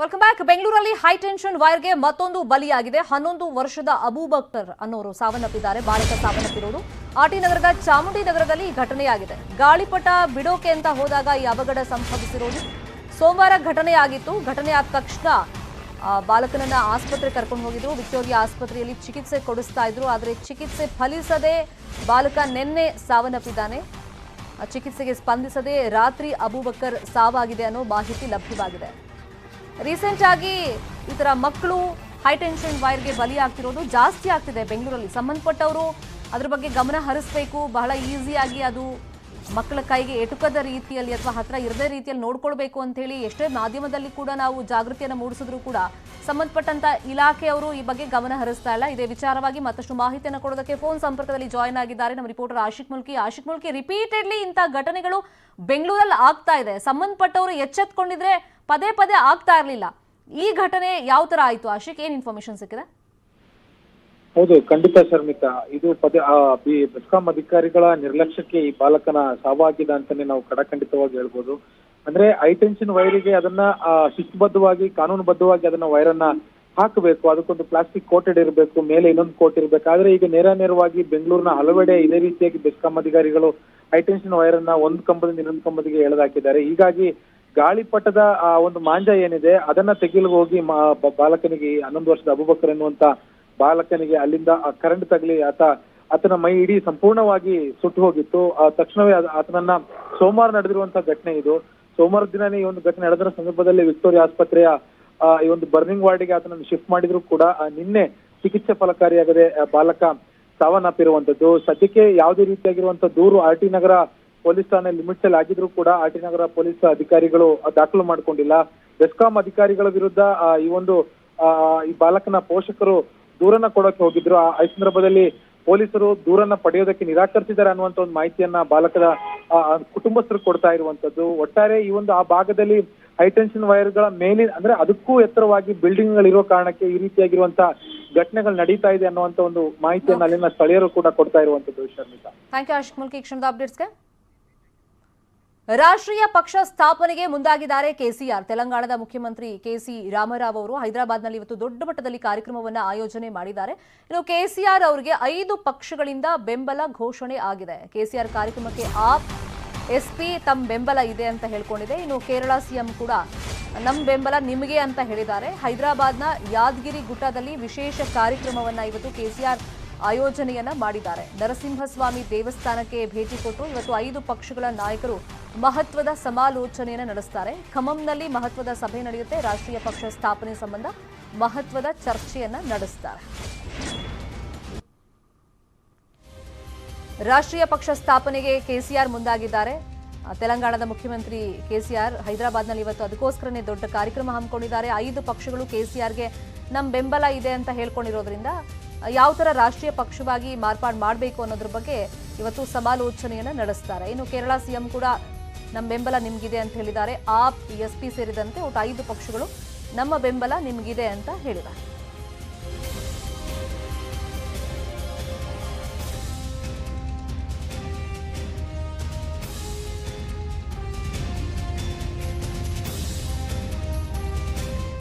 Welcome back ಬೆಂಗಳೂರಲ್ಲಿ high tension ವೈರ್ಗೆ ಮತ್ತೊಂದು ಬಲಿಯಾಗಿದೆ. ಹನ್ನೊಂದು ವರ್ಷದ ಅಬೂಬಕ್ಕರ್ ಅನ್ನೋರು ಸಾವನ್ನಪ್ಪಿದ್ದಾರೆ. ಬಾಲಕ ಸಾವನ್ನಪ್ಪಿರೋರು. ನಗರದ ಚಾಮುಂಡಿ ನಗರದಲ್ಲಿ ಈ ಘಟನೆಯಾಗಿದೆ. ಗಾಳಿಪಟ ಬಿಡೋಕೆ ಅಂತ ಹೋದಾಗ ಈ ಅವಘಡ ಸಂಭವಿಸಿರೋದು. ಸೋಮವಾರ ಘಟನೆಯಾಗಿತ್ತು ಘಟನೆ ಆದ ತಕ್ಷಣ ಬಾಲಕನನ್ನ ಆಸ್ಪತ್ರೆ ಕರ್ಕೊಂಡು ಹೋಗಿದ್ರು. ವಿಕ್ಟೋರಿಯಾ ಆಸ್ಪತ್ರೆಯಲ್ಲಿ ಚಿಕಿತ್ಸೆ ಕೊಡಿಸ್ತಾ ಇದ್ರು. ಆದರೆ ಚಿಕಿತ್ಸೆ ಫಲಿಸದೆ ಬಾಲಕ ನಿನ್ನೆ ಸಾವನ್ನಪ್ಪಿದ್ದಾನೆ. ಚಿಕಿತ್ಸೆಗೆ ಸ್ಪಂದಿಸದೆ ರಾತ್ರಿ ಅಬೂಬಕ್ಕರ್ ಸಾವಾಗಿದೆ ಅನ್ನೋ ಮಾಹಿತಿ ಲಭ್ಯವಾಗಿದೆ. ರೀಸೆಂಟ್ ಆಗಿ ಈ ತರ ಮಕ್ಕಳು ಹೈ ಟೆನ್ಷನ್ ವೈರ್ಗೆ ಬಲಿಯಾಗ್ತಿರೋದು ಜಾಸ್ತಿ ಆಗ್ತಿದೆ ಬೆಂಗಳೂರಲ್ಲಿ. ಸಂಬಂಧಪಟ್ಟವರು ಅದ್ರ ಬಗ್ಗೆ ಗಮನ ಹರಿಸಬೇಕು. ಬಹಳ ಈಸಿಯಾಗಿ ಅದು ಮಕ್ಕಳ ಕೈಗೆ ಎಟುಕದ ರೀತಿಯಲ್ಲಿ ಅಥವಾ ಹತ್ರ ಇರದೇ ರೀತಿಯಲ್ಲಿ ನೋಡ್ಕೊಳ್ಬೇಕು ಅಂತ ಹೇಳಿ ಎಷ್ಟೇ ಮಾಧ್ಯಮದಲ್ಲಿ ಕೂಡ ನಾವು ಜಾಗೃತಿಯನ್ನು ಮೂಡಿಸಿದ್ರು ಕೂಡ ಸಂಬಂಧಪಟ್ಟಂತ ಇಲಾಖೆಯವರು ಈ ಬಗ್ಗೆ ಗಮನ ಹರಿಸ್ತಾ ಇಲ್ಲ. ಇದೇ ವಿಚಾರವಾಗಿ ಮತ್ತಷ್ಟು ಮಾಹಿತಿಯನ್ನು ಕೊಡೋದಕ್ಕೆ ಫೋನ್ ಸಂಪರ್ಕದಲ್ಲಿ ಜಾಯ್ನ್ ಆಗಿದ್ದಾರೆ ನಮ್ಮ ರಿಪೋರ್ಟರ್ ಆಶಿಕ್ ಮುಲ್ಕಿ. ಆಶಿಕ್ ಮುಲ್ಕಿ ರಿಪೀಟೆಡ್ಲಿ ಇಂಥ ಘಟನೆಗಳು ಬೆಂಗಳೂರಲ್ಲಿ ಆಗ್ತಾ ಇದೆ. ಸಂಬಂಧಪಟ್ಟವರು ಎಚ್ಚೆತ್ಕೊಂಡಿದ್ರೆ ಪದೇ ಪದೇ ಆಗ್ತಾ ಇರಲಿಲ್ಲ. ಈ ಘಟನೆ ಯಾವ ತರ ಆಯ್ತು? ಆಶಿಕ್, ಏನ್ ಇನ್ಫಾರ್ಮೇಶನ್ ಸಿಕ್ಕಿದೆ? ಹೌದು, ಖಂಡಿತ ಶರ್ಮಿತಾ ಇದು ಪದೇ ಬೆಸ್ಕಾಂ ಅಧಿಕಾರಿಗಳ ನಿರ್ಲಕ್ಷ್ಯಕ್ಕೆ ಈ ಬಾಲಕನ ಸಾವಾಗಿದೆ ಅಂತಾನೆ ನಾವು ಕಡಖಂಡಿತವಾಗಿ ಹೇಳ್ಬೋದು. ಅಂದ್ರೆ ಹೈಟೆನ್ಷನ್ ವೈರಿಗೆ ಅದನ್ನ ಶಿಸ್ತುಬದ್ಧವಾಗಿ, ಕಾನೂನುಬದ್ಧವಾಗಿ ಅದನ್ನ ವೈರನ್ನ ಹಾಕಬೇಕು. ಅದಕ್ಕೊಂದು ಪ್ಲಾಸ್ಟಿಕ್ ಕೋಟೆಡ್ ಇರಬೇಕು, ಮೇಲೆ ಇನ್ನೊಂದು ಕೋಟ್ ಇರಬೇಕು. ಆದ್ರೆ ಈಗ ನೇರ ನೇರವಾಗಿ ಬೆಂಗಳೂರಿನ ಹಲವೆಡೆ ಇದೇ ರೀತಿಯಾಗಿ ಬೆಸ್ಕಾಂ ಅಧಿಕಾರಿಗಳು ಹೈಟೆನ್ಷನ್ ವೈರನ್ನ ಒಂದು ಕಂಬದಿಂದ ಇನ್ನೊಂದು ಕಂಬದಿಗೆ ಎಳೆದಾಕಿದ್ದಾರೆ. ಹೀಗಾಗಿ ಗಾಳಿಪಟದ, ಆ, ಒಂದು ಮಾಂಜ ಏನಿದೆ, ಅದನ್ನ ತೆಗಿಲು ಹೋಗಿ ಬಾಲಕನಿಗೆ, ಹನ್ನೊಂದು ವರ್ಷದ ಅಬುಬಕರ್ ಎನ್ನುವಂತ ಬಾಲಕನಿಗೆ ಅಲ್ಲಿಂದ ಕರೆಂಟ್ ತಗಲಿ ಆತ, ಆತನ ಮೈ ಇಡೀ ಸಂಪೂರ್ಣವಾಗಿ ಸುಟ್ಟು ಹೋಗಿತ್ತು. ಆ, ತಕ್ಷಣವೇ ಆತನನ್ನ ಸೋಮವಾರ ನಡೆದಿರುವಂತಹ ಘಟನೆ ಇದು. ಸೋಮವಾರ ದಿನನೇ ಈ ಒಂದು ಘಟನೆ ನಡೆದ ಸಂದರ್ಭದಲ್ಲಿ ವಿಕ್ಟೋರಿಯಾ ಆಸ್ಪತ್ರೆಯ ಈ ಒಂದು ಬರ್ನಿಂಗ್ ವಾರ್ಡ್ಗೆ ಆತನನ್ನು ಶಿಫ್ಟ್ ಮಾಡಿದ್ರು ಕೂಡ ನಿನ್ನೆ ಚಿಕಿತ್ಸೆ ಫಲಕಾರಿಯಾಗದೆ ಬಾಲಕ ಸಾವನ್ನಪ್ಪಿರುವಂತದ್ದು. ಸದ್ಯಕ್ಕೆ ಯಾವುದೇ ರೀತಿಯಾಗಿರುವಂತಹ ದೂರು ಆರ್ ಟಿ ನಗರ ಪೊಲೀಸ್ ಠಾಣೆ ಲಿಮಿಟ್ಸ್ ಅಲ್ಲಿ ಆಗಿದ್ರು ಕೂಡ ಆರ್ ಟಿ ನಗರ ಪೊಲೀಸ್ ಅಧಿಕಾರಿಗಳು ದಾಖಲು ಮಾಡಿಕೊಂಡಿಲ್ಲ. ಬೆಸ್ಕಾಂ ಅಧಿಕಾರಿಗಳ ವಿರುದ್ಧ ಈ ಒಂದು ಈ ಬಾಲಕನ ಪೋಷಕರು ದೂರನ್ನ ಕೊಡೋಕೆ ಹೋಗಿದ್ರು. ಆ ಸಂದರ್ಭದಲ್ಲಿ ಪೊಲೀಸರು ದೂರನ್ನ ಪಡೆಯೋದಕ್ಕೆ ನಿರಾಕರಿಸಿದ್ದಾರೆ ಅನ್ನುವಂತ ಒಂದು ಮಾಹಿತಿಯನ್ನ ಆ, ಕುಟುಂಬಸ್ಥರು ಕೊಡ್ತಾ ಇರುವಂತದ್ದು. ಒಟ್ಟಾರೆ ಈ ಒಂದು ಆ ಭಾಗದಲ್ಲಿ ಹೈಟೆನ್ಷನ್ ವೈರ್ಗಳ ಮೇಲಿನ ಅಂದ್ರೆ ಅದಕ್ಕೂ ಎತ್ತರವಾಗಿ ಬಿಲ್ಡಿಂಗ್ ಗಳಿರೋ ಕಾರಣಕ್ಕೆ ಈ ರೀತಿಯಾಗಿರುವಂತ ಘಟನೆಗಳು ನಡೀತಾ ಇದೆ ಅನ್ನುವಂತ ಒಂದು ಮಾಹಿತಿಯನ್ನು ಅಲ್ಲಿನ ಸ್ಥಳೀಯರು ಕೂಡ ಕೊಡ್ತಾ ಇರುವಂತದ್ದು ಶರ್ಮಿತಾ. ಥ್ಯಾಂಕ್ ಯು ಅಶ್ ಮುಲ್ಕಿ ಅಪ್ಡೇಟ್ಸ್ಗೆ ರಾಷ್ಟ್ರೀಯ ಪಕ್ಷ ಸ್ಥಾಪನೆಗೆ ಮುಂದಾಗಿದ್ದಾರೆ ಕೆಸಿಆರ್. ತೆಲಂಗಾಣದ ಮುಖ್ಯಮಂತ್ರಿ ಕೆಸಿ ರಾಮರಾವ್ ಅವರು ಹೈದರಾಬಾದ್ನಲ್ಲಿ ಇವತ್ತು ದೊಡ್ಡ ಮಟ್ಟದಲ್ಲಿ ಕಾರ್ಯಕ್ರಮವನ್ನು ಆಯೋಜನೆ ಮಾಡಿದ್ದಾರೆ. ಇನ್ನು ಕೆಸಿಆರ್ ಅವರಿಗೆ ಐದು ಪಕ್ಷಗಳಿಂದ ಬೆಂಬಲ ಘೋಷಣೆ ಆಗಿದೆ. ಕೆಸಿಆರ್ ಕಾರ್ಯಕ್ರಮಕ್ಕೆ ಆಪ್ ಎಸ್ಪಿ ತಮ್ಮ ಬೆಂಬಲ ಇದೆ ಅಂತ ಹೇಳ್ಕೊಂಡಿದೆ. ಇನ್ನು ಕೇರಳ ಸಿಎಂ ಕೂಡ ನಮ್ಮ ಬೆಂಬಲ ನಿಮಗೆ ಅಂತ ಹೇಳಿದ್ದಾರೆ. ಹೈದರಾಬಾದ್ನ ಯಾದಗಿರಿ ಗುಟ್ಟದಲ್ಲಿ ವಿಶೇಷ ಕಾರ್ಯಕ್ರಮವನ್ನು ಇವತ್ತು ಕೆಸಿಆರ್ ಆಯೋಜನೆಯನ್ನ ಮಾಡಿದ್ದಾರೆ. ನರಸಿಂಹಸ್ವಾಮಿ ದೇವಸ್ಥಾನಕ್ಕೆ ಭೇಟಿ ಕೊಟ್ಟು ಇವತ್ತು ಐದು ಪಕ್ಷಗಳ ನಾಯಕರು ಮಹತ್ವದ ಸಮಾಲೋಚನೆಯನ್ನು ನಡೆಸ್ತಾರೆ. ಖಮ್ನಲ್ಲಿ ಮಹತ್ವದ ಸಭೆ ನಡೆಯುತ್ತೆ. ರಾಷ್ಟ್ರೀಯ ಪಕ್ಷ ಸ್ಥಾಪನೆ ಸಂಬಂಧ ಮಹತ್ವದ ಚರ್ಚೆಯನ್ನ ನಡೆಸ್ತಾರೆ. ರಾಷ್ಟ್ರೀಯ ಪಕ್ಷ ಸ್ಥಾಪನೆಗೆ ಕೆಸಿಆರ್ ಮುಂದಾಗಿದ್ದಾರೆ. ತೆಲಂಗಾಣದ ಮುಖ್ಯಮಂತ್ರಿ ಕೆಸಿಆರ್ ಹೈದರಾಬಾದ್ನಲ್ಲಿ ಇವತ್ತು ಅದಕ್ಕೋಸ್ಕರನೇ ದೊಡ್ಡ ಕಾರ್ಯಕ್ರಮ ಹಮ್ಮಿಕೊಂಡಿದ್ದಾರೆ. ಐದು ಪಕ್ಷಗಳು ಕೆಸಿಆರ್ಗೆ ನಮ್ಮ ಬೆಂಬಲ ಇದೆ ಅಂತ ಹೇಳ್ಕೊಂಡಿರೋದ್ರಿಂದ ಯಾವ ಥರ ರಾಷ್ಟ್ರೀಯ ಪಕ್ಷವಾಗಿ ಮಾರ್ಪಾಡು ಮಾಡಬೇಕು ಅನ್ನೋದ್ರ ಬಗ್ಗೆ ಇವತ್ತು ಸಮಾಲೋಚನೆಯನ್ನು ನಡೆಸ್ತಾರೆ. ಇನ್ನು ಕೇರಳ ಸಿಎಂ ಕೂಡ ನಮ್ಮ ಬೆಂಬಲ ನಿಮ್ಗಿದೆ ಅಂತ ಹೇಳಿದ್ದಾರೆ. ಆಪ್, ಎಸ್ ಸೇರಿದಂತೆ ಒಟ್ಟು ಐದು ಪಕ್ಷಗಳು ನಮ್ಮ ಬೆಂಬಲ ನಿಮಗಿದೆ ಅಂತ ಹೇಳಿದ್ದಾರೆ.